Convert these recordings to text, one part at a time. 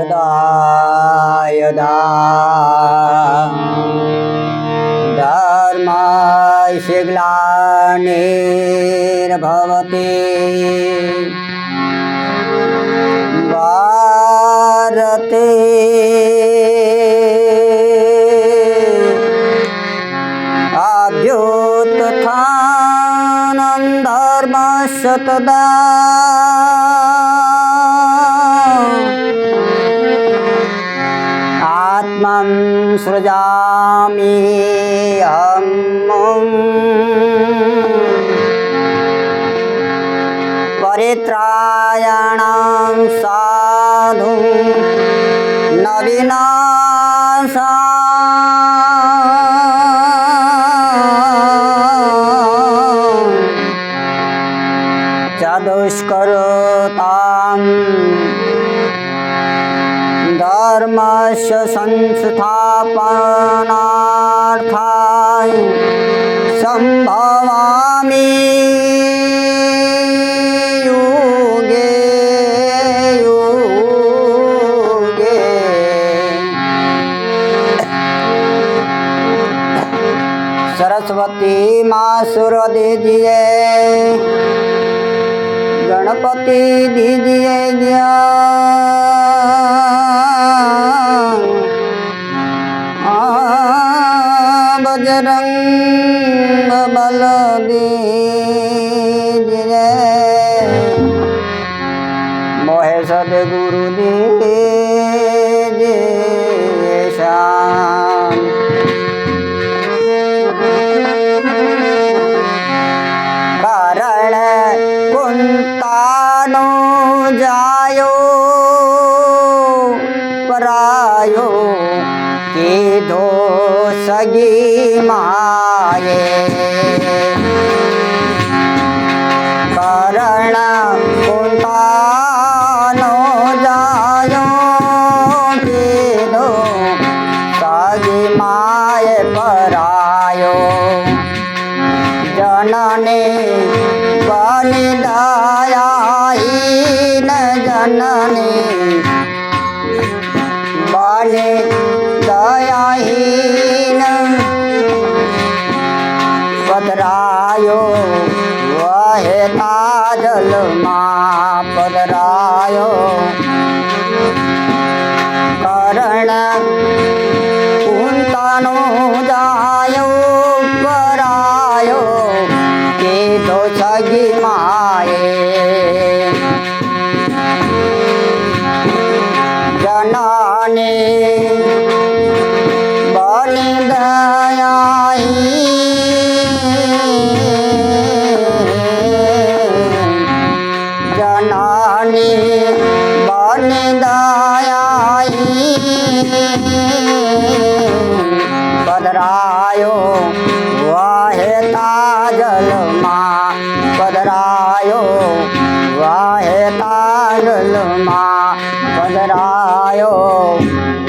यदा यदा धर्मस्य ग्लानिर्भवति भारते अभ्युत्थानं धर्मस्य तदा মম সৃজামি হম পরিত্রায়ণ সাধু। নবীনা धर्मस्य संस्थापनार्थाय सम्भवामि युगे युगे सरस्वती माँ सुर दीजिए गणपति दीजिए ज्ञान నలుగురు నీ જાય પરાયો જનને બની દાયા જનને બની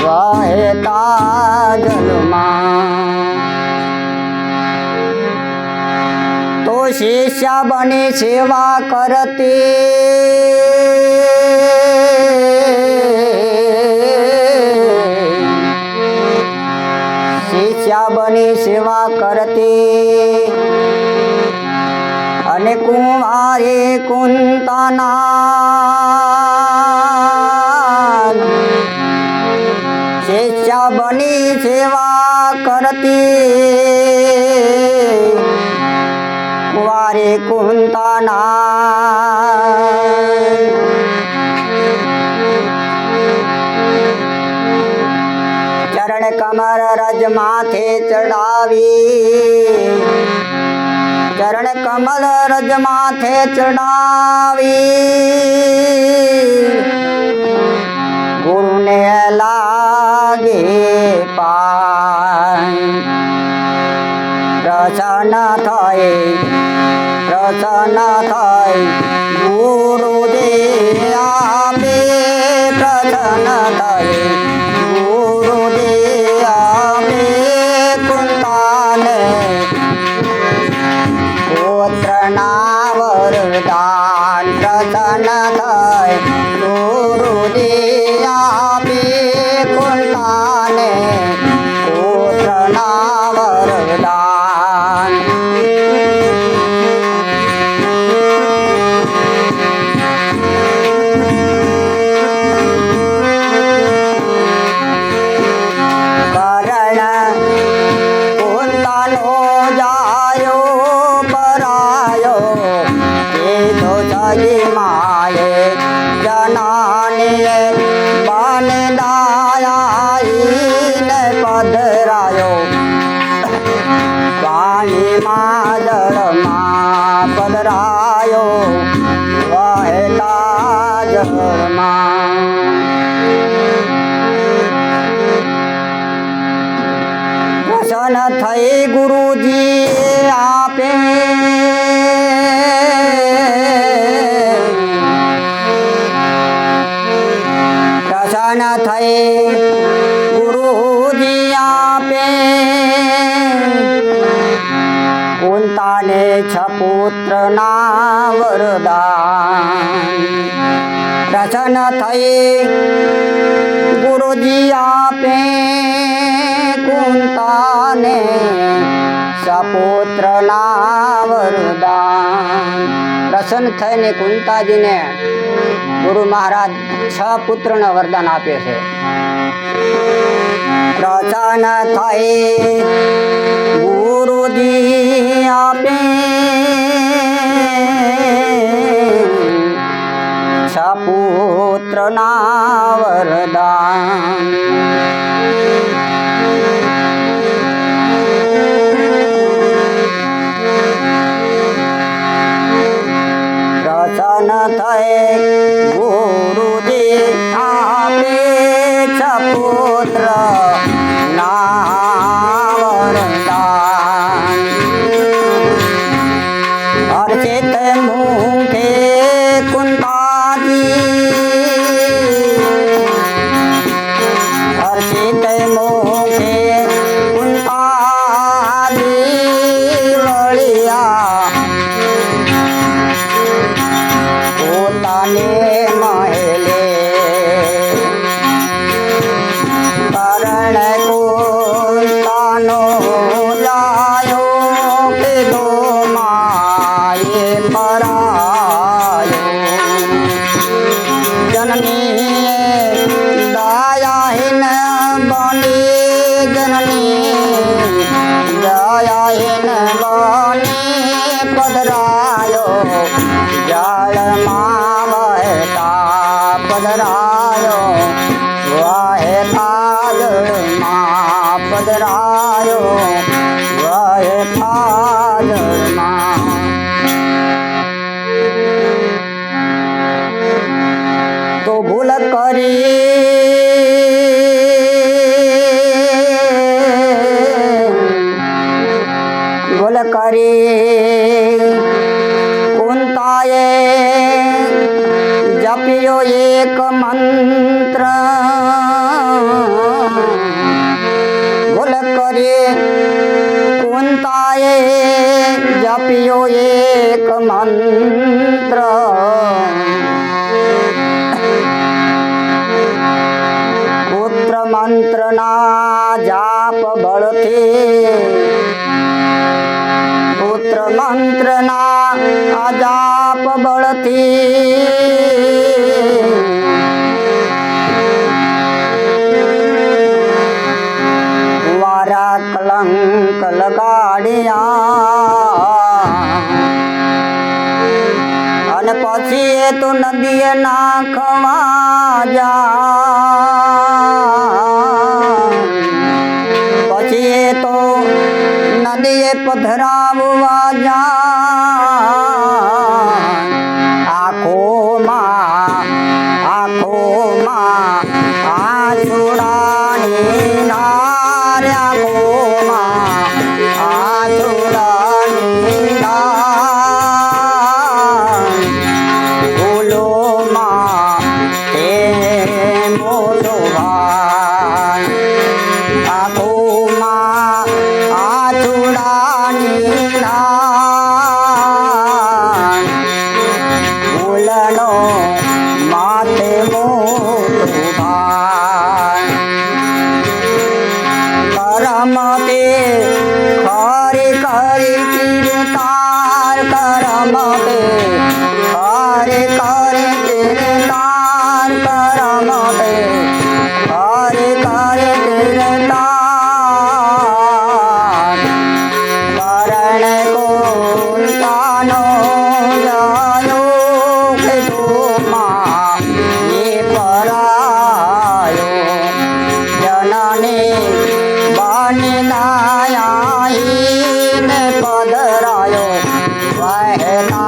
વહેતા જલમાં તો શિષ્ય બની સેવા કરતી. શિષ્યા બની સેવા કરતી. અને કુંવારે કુંતાના બની સેવા કરતી. કુવારે કુંતાના ચરણ કમર રજ માથે ચડાવી. ચરણ કમલ રજ માથે ચડાવી. ગુરુને લાગે પ્રસન્ન થઈ પ્રસન્ન થઈ થઈ ગુરુજી આપે કુંતાને છ પુત્રના વરદાન. પ્રસન્ન થઈ ગુરુજી આપે કુંતાને સપુત્રના વરદાન. પ્રસન્ન થઈને કુંતાજીને ગુરુ મહારાજ છ પુત્રના વરદાન આપે છે. પ્રસન્ન થઈ ગુરુજી આપે. સપુત્રના વરદાન. પ્રસન્ન ah. મંત્રના અજાપ બળથી વારા કલંક લગાડ્યા અને પછી એ તો નદીએ નાખવા જા પછી એ તો નદીએ પધરાવવા આંખોમાં આ આંસુડાની નાર I'm on. hello.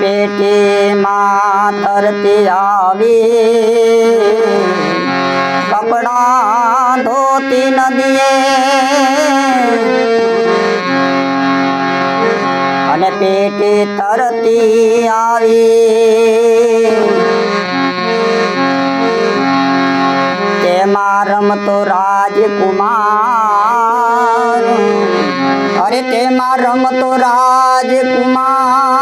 પેટીમાં તરતી આવી. કપડા ધોતી નદીએ. અને પેટી તરતી આવી. તેમાં રમતો રાજકુમાર. અરે તેમાં રમતો રાજકુમાર.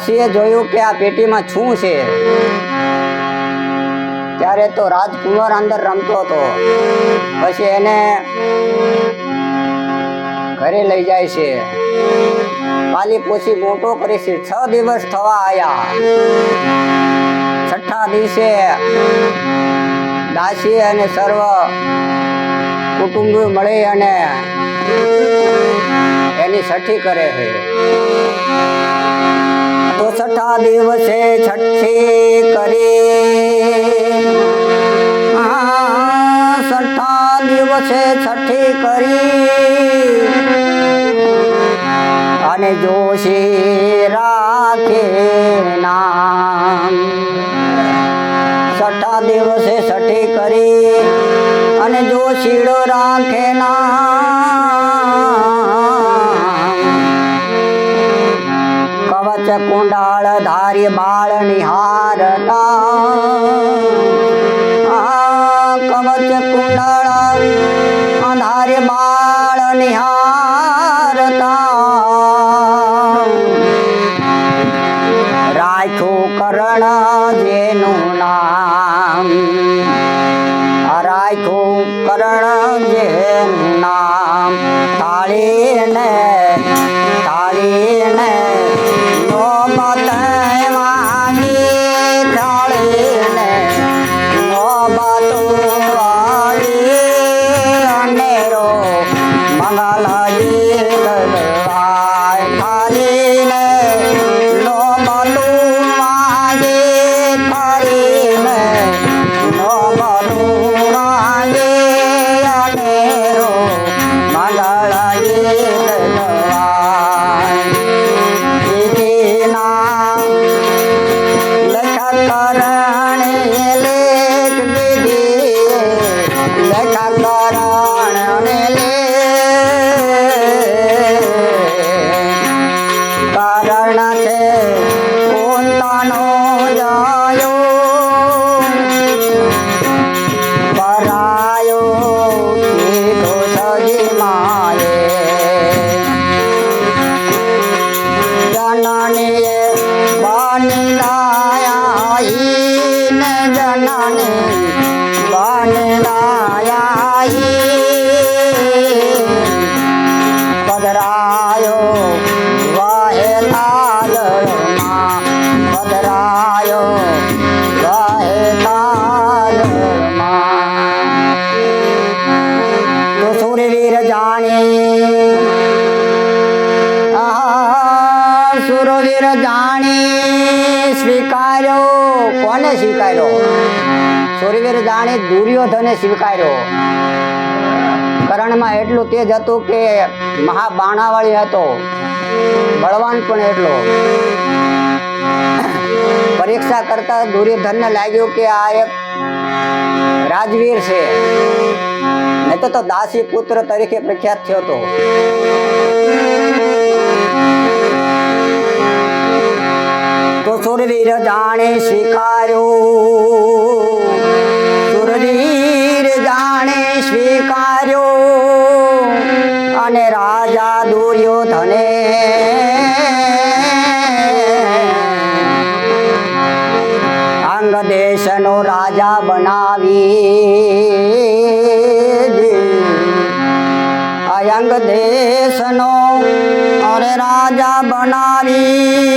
દાસીએ જોયું કે આ પેટીમાં શું છે. ત્યારે તો રાજકુમાર અંદર રમતો હતો. પછી એને ઘરે લઈ જાય છે. પાલી પોછી મોટો કરે છે છ દિવસ થવા આયા. છઠ્ઠા દિવસે દાસી અને સર્વ કુટુંબ મળે અને એની છઠ્ઠી કરે છે. તો છઠ્ઠા દિવસે છઠ્ઠી કરી છઠ્ઠા દિવસે છઠ્ઠી કરી અને જોશી રાખે નામ છઠ્ઠા દિવસે છઠ્ઠી કરી અને જોશીડો રાખે નામ કવચ કુંડાળ ધારી બાળ નિહારતા કવચ કુંડાળ અંધારે બાળ નિહારતા રાખ્યું કરણ જેનું નામ રાખ્યું કરણ જેનું નામ તાળીને સુરવીર દુર્યોધને સ્વીકાર્યો. કરણમાં એટલું તેજ હતું કે મહાબાણાવાળી હતો. બળવાન પણ એટલો. પરીક્ષા કરતા દુર્યોધનને લાગ્યું કે આ એક રાજવીર છે. નહીં તો દાસી પુત્ર તરીકે પ્રખ્યાત થયો હતો. તો સુરવીર જાણે સ્વીકાર્યો. દુર્યોધને અંગ દેશનો રાજા બનાવી. અયંગ દેશનો અરે રાજા બનાવી.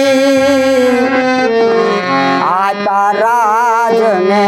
આતા રાજને